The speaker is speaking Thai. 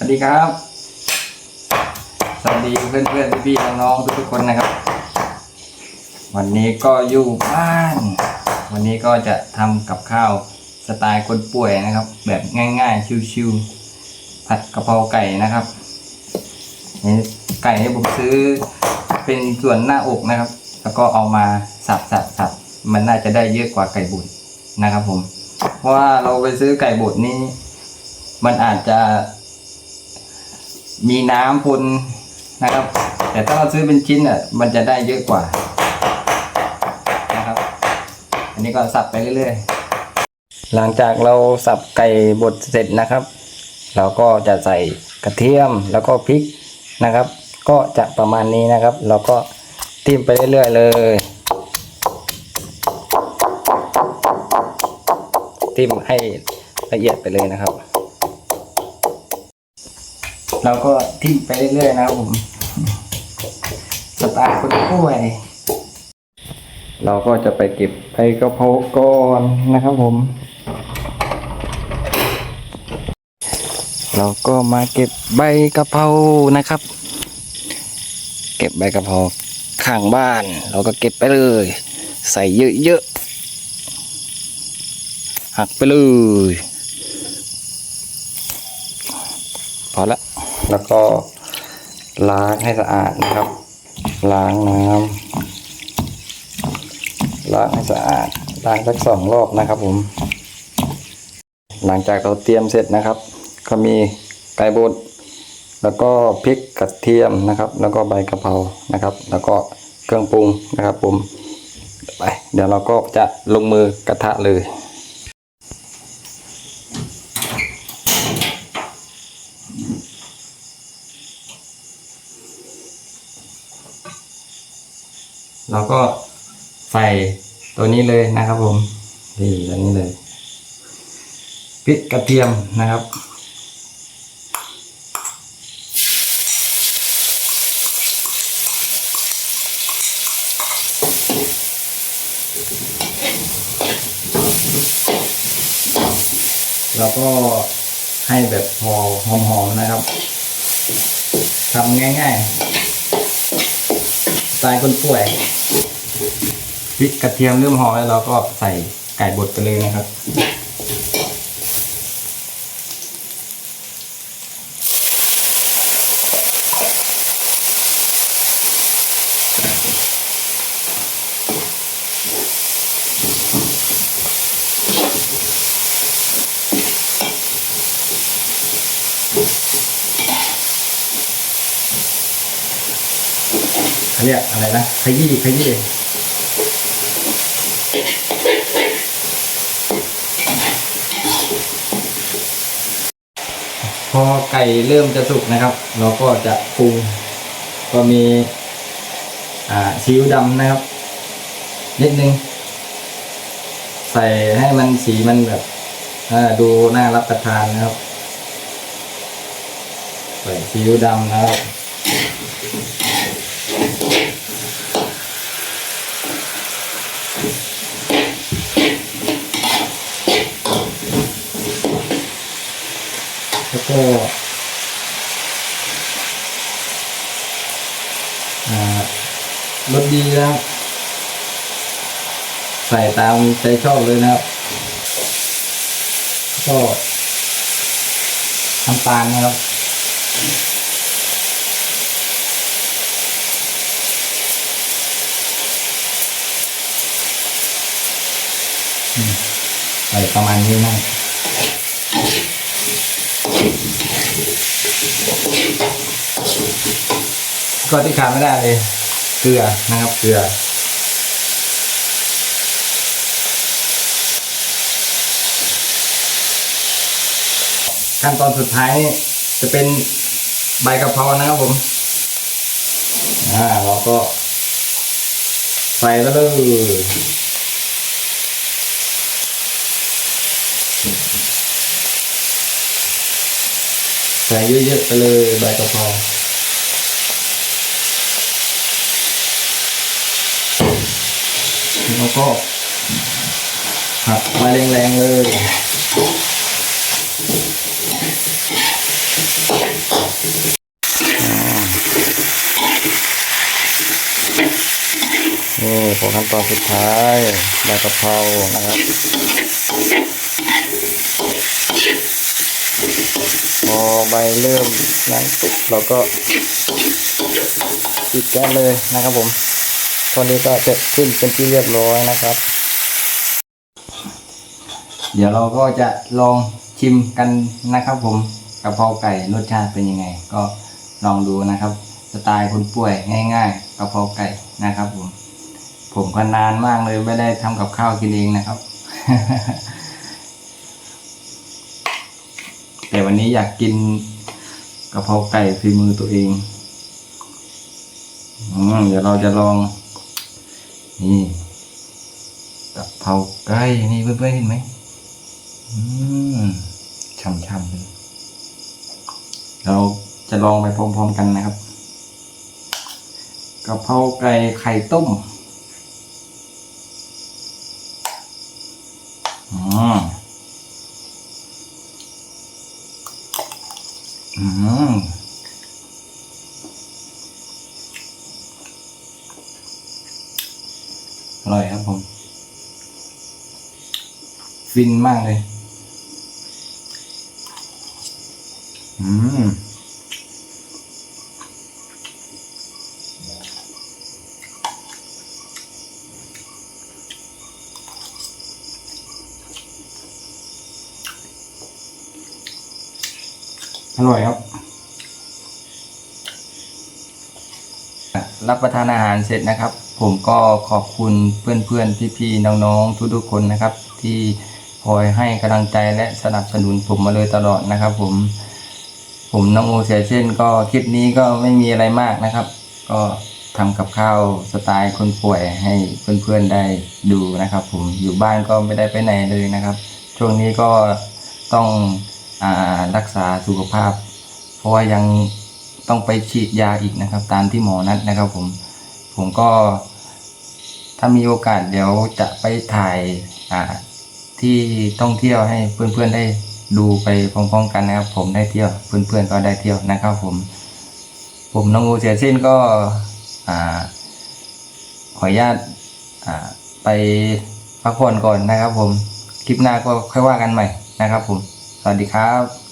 สวัสดีครับ สวัสดีเพื่อนเพื่อนๆพี่ๆน้องๆทุกๆคนนะครับ วันนี้ก็อยู่บ้าน วันนี้ก็จะทำกับข้าวสไตล์คนป่วยนะครับ แบบง่ายๆชิวๆผัดกะเพราไก่นะครับนี่ไก่ที่ผมซื้อเป็นส่วนหน้าอกนะครับ แล้วก็เอามาสับสับสับมันน่าจะได้เยอะกว่าไก่บุญนะครับผม เพราะว่าเราไปซื้อไก่บดนี่มันอาจจะ มีน้ำปนนะครับ แต่ถ้าเราซื้อเป็นชิ้นอะมันจะได้เยอะกว่านะครับ อันนี้ก็สับไปเรื่อยๆ หลังจากเราสับไก่บดเสร็จนะครับ เราก็จะใส่กระเทียมแล้วก็พริกนะครับ ก็จะประมาณนี้นะครับ เราก็ติ้มไปเรื่อยๆเลยติ้มให้ละเอียดไปเลยนะครับ เราก็ทิ้มไปเรื่อยๆนะครับผมสไตล์คนป่วย เราก็จะไปเก็บใบกระเพราก่อนนะครับผม เราก็มาเก็บใบกระเพรานะครับ เก็บใบกระเพราข้างบ้าน เราก็เก็บไปเลย ใส่เยอะๆหักไปเลย พอละ แล้วก็ล้างให้สะอาดนะครับ ล้างน้ำล้างให้สะอาดล้างสักสองรอบนะครับผม หลังจากเราเตรียมเสร็จนะครับ ก็มีไก่บดแล้วก็พริกกระเทียมนะครับ แล้วก็ใบกะเพรานะครับ แล้วก็เครื่องปรุงนะครับผมไปเดี๋ยวเราก็จะลงมือกระทะเลย เราก็ใส่ตัวนี้เลยนะครับผมนี่อันนี้เลยพริกกระเทียมนะครับแล้วก็ให้แบบพอหอมๆนะครับทำง่าย ๆ สไตายคนป่วยพริกกระเทียมเริ่มหอมแล้วเราก็ใส่ไก่บดไปเลยนะครับ เขาเรียกอะไรนะขยี้ขยี้พอไก่เริ่มจะสุกนะครับ เราก็จะปรุงก็มีซีอิ๊วดำนะครับ นิดนึง ใส่ให้มันสีมันแบบดูน่ารับประทานนะครับ ใส่ซีอิ๊วดำนะครับ แล้วก็อ่ารสดีนะครับใส่ตามใจชอบเลยนะครับ ก็น้ำตาลนะครับอืมใส่ประมาณนี้นะ ก็ที่ขาดไม่ได้เลย เกลือนะครับ เกลือ ขั้นตอนสุดท้ายนี่จะเป็นใบกะเพรานะครับผม อ่าเราก็ ใส่แล้วเลยใส่เยอะๆไปเลยใบกะเพรา เราก็ผัดมาแรงๆเลยนี่ขั้นตอนสุดท้ายใบกระเพรานะครับพอใบเริ่มนั้นปุ๊บเราก็ปิดแก๊สเลยนะครับผม ตอนนี้ก็เสร็จสิ้นเป็นที่เรียบร้อยนะครับ เดี๋ยวเราก็จะลองชิมกันนะครับ ผมกะเพราไก่รสชาติเป็นยังไง ก็ลองดูนะครับ สไตล์คนป่วยง่ายๆกะเพราไก่นะครับ ผม ผมก็นานมากเลยไม่ได้ทำกับข้าวกินเองนะครับ แต่วันนี้อยากกินกะเพราไก่ฝีมือตัวเองอเดี๋ยวเราจะลอง นี่กะเพราไก่นี่เพื่อนๆเห็นไหมอืมช่ำๆเลยเราจะลองไปพร้อมๆกันนะครับกะเพราไก่ไข่ต้มอืมอืม อร่อยครับผม ฟินมากเลย อืมอร่อยครับ รับประทานอาหารเสร็จนะครับ ผมก็ขอบคุณเพื่อนๆพี่ๆน้องๆทุกๆคนนะครับ ที่คอยให้กำลังใจและสนับสนุนผมมาเลยตลอดนะครับ ผม ผมน้องโอเสียเช่น ก็คลิปนี้ก็ไม่มีอะไรมากนะครับ ก็ทำกับข้าวสไตล์คนป่วยให้เพื่อนๆได้ดูนะครับ ผมอยู่บ้านก็ไม่ได้ไปไหนเลยนะครับ ช่วงนี้ก็ต้องอรักษาสุขภาพ เพราะว่ายังต้องไปฉีดยาอีกนะครับ ตามที่หมอนัดนะครับ ผม ผมก็ถ้ามีโอกาสเดี๋ยวจะไปถ่ายอ่าที่ท่องเที่ยวให้เพื่อนๆได้ดูไปพร้อมๆกันนะครับ ผมได้เที่ยวเพื่อนๆก็ได้เที่ยวนะครับ ผม ผมน้องงูเสียสิ้นก็อ่าขออนุญาตอ่าไปพักผ่อนก่อนนะครับ ผมคลิปหน้าก็ค่อยว่ากันใหม่นะครับ ผม สวัสดีครับ